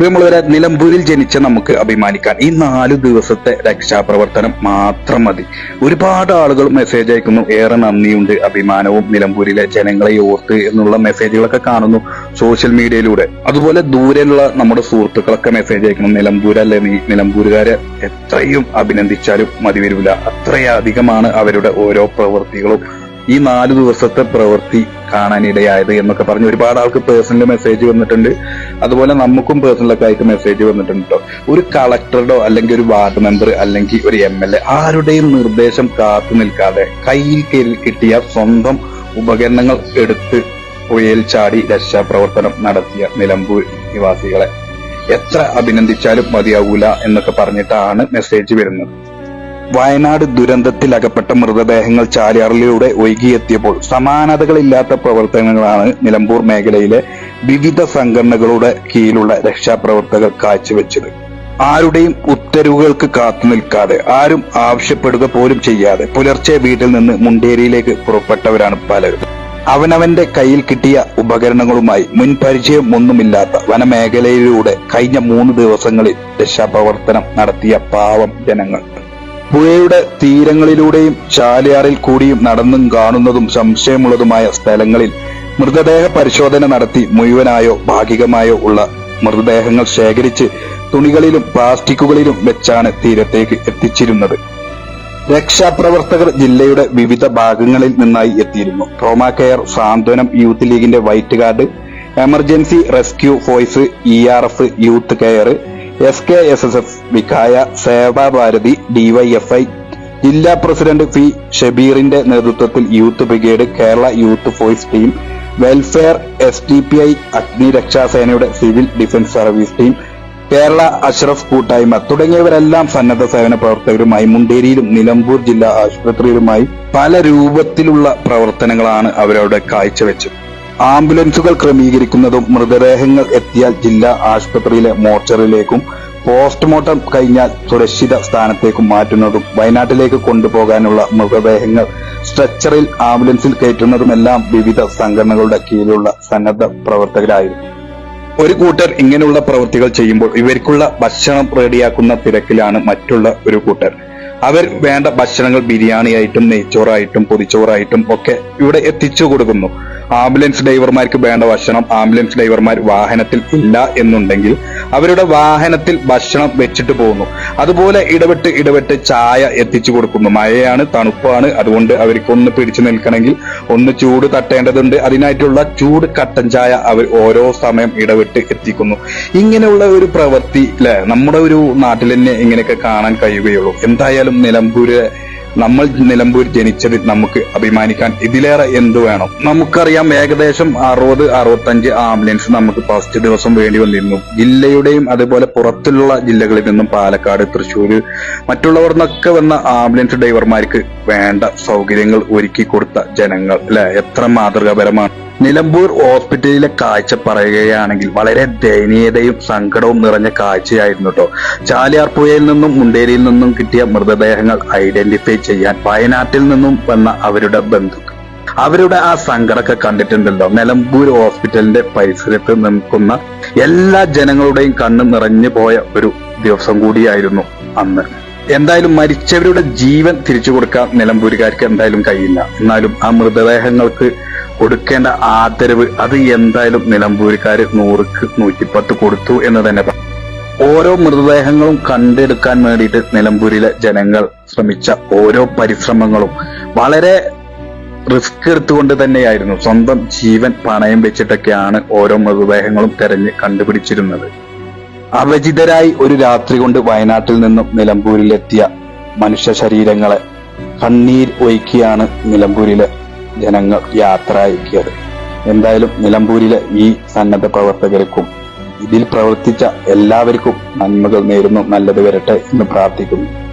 പ്രിയമുള്ളവരെ നിലമ്പൂരിൽ ജനിച്ച നമുക്ക് അഭിമാനിക്കാൻ ഈ നാല് ദിവസത്തെ രക്ഷാപ്രവർത്തനം മാത്രം മതി. ഒരുപാട് ആളുകൾ മെസ്സേജ് അയക്കുന്നു ഏറെ നന്ദിയുണ്ട് അഭിമാനവും നിലമ്പൂരിലെ ജനങ്ങളെ ഓർത്ത് എന്നുള്ള മെസ്സേജുകളൊക്കെ കാണുന്നു സോഷ്യൽ മീഡിയയിലൂടെ അതുപോലെ ദൂരെയുള്ള നമ്മുടെ സുഹൃത്തുക്കളൊക്കെ മെസ്സേജ് അയക്കുന്നു നിലമ്പൂരല്ലേ നീ? നിലമ്പൂരുകാരെ എത്രയും അഭിനന്ദിച്ചാലും മതി വരില്ല അത്രയധികമാണ് അവരുടെ ഓരോ പ്രവൃത്തികളും ഈ നാല് ദിവസത്തെ പ്രവൃത്തി കാണാനിടയായത് എന്നൊക്കെ പറഞ്ഞ് ഒരുപാട് ആൾക്ക് പേഴ്സണൽ മെസ്സേജ് വന്നിട്ടുണ്ട്. അതുപോലെ നമുക്കും പേഴ്സണലൊക്കെ ആയിട്ട് മെസ്സേജ് വന്നിട്ടുണ്ട് ഒരു കളക്ടറുടെ അല്ലെങ്കിൽ ഒരു വാർഡ് മെമ്പർ അല്ലെങ്കിൽ ഒരു എം എൽ എ ആരുടെയും നിർദ്ദേശം കാത്തു നിൽക്കാതെ കയ്യിൽ കിട്ടിയ സ്വന്തം ഉപകരണങ്ങൾ എടുത്ത് പുഴയിൽ ചാടി രക്ഷാപ്രവർത്തനം നടത്തിയ നിലമ്പൂർ നിവാസികളെ. എത്ര അഭിനന്ദിച്ചാലും മതിയാവൂല എന്നൊക്കെ പറഞ്ഞിട്ടാണ് മെസ്സേജ് വരുന്നത്. വയനാട് ദുരന്തത്തിലകപ്പെട്ട മൃതദേഹങ്ങൾ ചാലിയാറിലൂടെ ഒഴുകിയെത്തിയപ്പോൾ സമാനതകളില്ലാത്ത പ്രവർത്തനങ്ങളാണ് നിലമ്പൂർ മേഖലയിലെ വിവിധ സംഘടനകളുടെ കീഴിലുള്ള രക്ഷാപ്രവർത്തകർ കാഴ്ചവെച്ചത്. ആരുടെയും ഉത്തരവുകൾക്ക് കാത്തു നിൽക്കാതെ ആരും ആവശ്യപ്പെടുക പോലും ചെയ്യാതെ പുലർച്ചെ വീട്ടിൽ നിന്ന് മുണ്ടേരിയിലേക്ക് പുറപ്പെട്ടവരാണ് പലരും. അവനവന്റെ കയ്യിൽ കിട്ടിയ ഉപകരണങ്ങളുമായി മുൻപരിചയം ഒന്നുമില്ലാത്ത വനമേഖലയിലൂടെ കഴിഞ്ഞ മൂന്ന് ദിവസങ്ങളിൽ രക്ഷാപ്രവർത്തനം നടത്തിയ പാവം ജനങ്ങൾ. പുഴയുടെ തീരങ്ങളിലൂടെയും ചാലിയാറിൽ കൂടിയും നടന്നും കാണുന്നതും സംശയമുള്ളതുമായ സ്ഥലങ്ങളിൽ മൃതദേഹ പരിശോധന നടത്തി മുഴുവനായോ ഭാഗികമായോ ഉള്ള മൃതദേഹങ്ങൾ ശേഖരിച്ച് തുണികളിലും പ്ലാസ്റ്റിക്കുകളിലും വെച്ചാണ് തീരത്തേക്ക് എത്തിച്ചിരുന്നത്. രക്ഷാപ്രവർത്തകർ ജില്ലയുടെ വിവിധ ഭാഗങ്ങളിൽ നിന്നായി എത്തിയിരുന്നു. ട്രോമ കെയർ സാന്ത്വനം യൂത്ത് ലീഗിന്റെ white card emergency rescue force E R F youth care S K S S F Vikhaya Sevabharathi DYFI ജില്ലാ പ്രസിഡന്റ് പി ഷബീറിന്റെ നേതൃത്വത്തിൽ youth brigade Kerala youth force team welfare S T P I അഗ്നിരക്ഷാസേനയുടെ civil defence service team Kerala Ashraf കൂട്ടായ്മ തുടങ്ങിയവരെല്ലാം സന്നദ്ധ സേവന പ്രവർത്തകരുമായി മുണ്ടേരിയിലും നിലമ്പൂർ ജില്ലാ ആശുപത്രിയിലുമായി പല രൂപത്തിലുള്ള പ്രവർത്തനങ്ങളാണ് അവരവിടെ കാഴ്ചവെച്ചത്. ആംബുലൻസുകൾ ക്രമീകരിക്കുന്നതും മൃതദേഹങ്ങൾ എത്തിയാൽ ജില്ലാ ആശുപത്രിയിലെ മോർച്ചറിയിലേക്കും പോസ്റ്റ്മോർട്ടം കഴിഞ്ഞാൽ സുരക്ഷിത സ്ഥാനത്തേക്കും മാറ്റുന്നതും വയനാട്ടിലേക്ക് കൊണ്ടുപോകാനുള്ള മൃതദേഹങ്ങൾ സ്ട്രെച്ചറിൽ ആംബുലൻസിൽ കയറ്റുന്നതുമെല്ലാം വിവിധ സംഘടനകളുടെ കീഴിലുള്ള സന്നദ്ധ പ്രവർത്തകരായിരുന്നു. ഒരു കൂട്ടർ ഇങ്ങനെയുള്ള പ്രവൃത്തികൾ ചെയ്യുമ്പോൾ ഇവർക്കുള്ള ഭക്ഷണം റെഡിയാക്കുന്ന തിരക്കിലാണ് മറ്റുള്ള ഒരു കൂട്ടർ. അവർ വേണ്ട ഭക്ഷണങ്ങൾ ബിരിയാണിയായിട്ടും നെയ്ച്ചോറായിട്ടും പൊതിച്ചോറായിട്ടും ഒക്കെ ഇവിടെ എത്തിച്ചു കൊടുക്കുന്നു. ആംബുലൻസ് ഡ്രൈവർമാർക്ക് വേണ്ട ഭക്ഷണം ആംബുലൻസ് ഡ്രൈവർമാർ വാഹനത്തിൽ ഇല്ല എന്നുണ്ടെങ്കിൽ അവരുടെ വാഹനത്തിൽ ഭക്ഷണം വെച്ചിട്ട് പോകുന്നു. അതുപോലെ ഇടപെട്ട് ഇടപെട്ട് ചായ എത്തിച്ചു കൊടുക്കുന്നു. മഴയാണ് തണുപ്പാണ്. അതുകൊണ്ട് അവർക്ക് ഒന്ന് പിടിച്ചു നിൽക്കണമെങ്കിൽ ഒന്ന് ചൂട് തട്ടേണ്ടതുണ്ട്. അതിനായിട്ടുള്ള ചൂട് കട്ടൻ ചായ അവർ ഓരോ സമയം ഇടവിട്ട് എത്തിക്കുന്നു. ഇങ്ങനെയുള്ള ഒരു പ്രവൃത്തി അല്ലെ നമ്മുടെ ഒരു നാട്ടിൽ തന്നെ ഇങ്ങനെയൊക്കെ കാണാൻ കഴിയുകയുള്ളൂ. എന്തായാലും നിലമ്പൂര് നമ്മൾ നിലമ്പൂർ ജനിച്ചതിൽ നമുക്ക് അഭിമാനിക്കാൻ ഇതിലേറെ എന്തു വേണം? നമുക്കറിയാം ഏകദേശം അറുപത് അറുപത്തഞ്ച് ആംബുലൻസ് നമുക്ക് ഫസ്റ്റ് ദിവസം വേണ്ടി വന്നിരുന്നു. ജില്ലയുടെയും അതുപോലെ പുറത്തുള്ള ജില്ലകളിൽ നിന്നും പാലക്കാട് തൃശ്ശൂർ മറ്റുള്ളവർ നിന്നൊക്കെ വന്ന ആംബുലൻസ് ഡ്രൈവർമാർക്ക് വേണ്ട സൗകര്യങ്ങൾ ഒരുക്കി കൊടുത്ത ജനങ്ങൾ അല്ലെ? എത്ര മാതൃകാപരമാണ്. നിലമ്പൂർ ഹോസ്പിറ്റലിലെ കാഴ്ച പറയുകയാണെങ്കിൽ വളരെ ദയനീയതയും സങ്കടവും നിറഞ്ഞ കാഴ്ചയായിരുന്നു കേട്ടോ ചാലിയാർ പുഴയിൽ നിന്നും മുണ്ടേരിയിൽ നിന്നും കിട്ടിയ മൃതദേഹങ്ങൾ ഐഡന്റിഫൈ ചെയ്യാൻ വയനാട്ടിൽ നിന്നും വന്ന അവരുടെ ബന്ധുക്കൾ. അവരുടെ ആ സങ്കടമൊക്കെ കണ്ടിട്ടുണ്ടല്ലോ. നിലമ്പൂർ ഹോസ്പിറ്റലിന്റെ പരിസരത്ത് നിൽക്കുന്ന എല്ലാ ജനങ്ങളുടെയും കണ്ണ് നിറഞ്ഞു പോയ ഒരു ദിവസം കൂടിയായിരുന്നു അന്ന്. എന്തായാലും മരിച്ചവരുടെ ജീവൻ തിരിച്ചു കൊടുക്കാൻ നിലമ്പൂരുകാർക്ക് എന്തായാലും കഴിയില്ല. എന്നാലും ആ മൃതദേഹങ്ങൾക്ക് കൊടുക്കേണ്ട ആദരവ് അത് എന്തായാലും നിലമ്പൂരുകാര് നൂറുക്ക് നൂറ്റിപ്പത്ത് കൊടുത്തു എന്ന് തന്നെ പറഞ്ഞു ഓരോ മൃതദേഹങ്ങളും കണ്ടെടുക്കാൻ വേണ്ടിയിട്ട് നിലമ്പൂരിലെ ജനങ്ങൾ ശ്രമിച്ച ഓരോ പരിശ്രമങ്ങളും വളരെ റിസ്ക് എടുത്തുകൊണ്ട് തന്നെയായിരുന്നു. സ്വന്തം ജീവൻ പണയം വെച്ചിട്ടൊക്കെയാണ് ഓരോ മൃതദേഹങ്ങളും തെരഞ്ഞ് കണ്ടുപിടിച്ചിരുന്നത്. അവചിതരായി ഒരു രാത്രി കൊണ്ട് വയനാട്ടിൽ നിന്നും നിലമ്പൂരിലെത്തിയ മനുഷ്യ ശരീരങ്ങളെ കണ്ണീർ ഒഴുക്കിയാണ് നിലമ്പൂരിലെ ജനങ്ങൾ യാത്ര അയക്കിയത് എന്തായാലും നിലമ്പൂരിലെ ഈ സന്നദ്ധ പ്രവർത്തകർക്കും ഇതിൽ പ്രവർത്തിച്ച എല്ലാവർക്കും നന്മകൾ നേരുന്നു. നല്ലത് വരട്ടെ എന്ന് പ്രാർത്ഥിക്കുന്നു.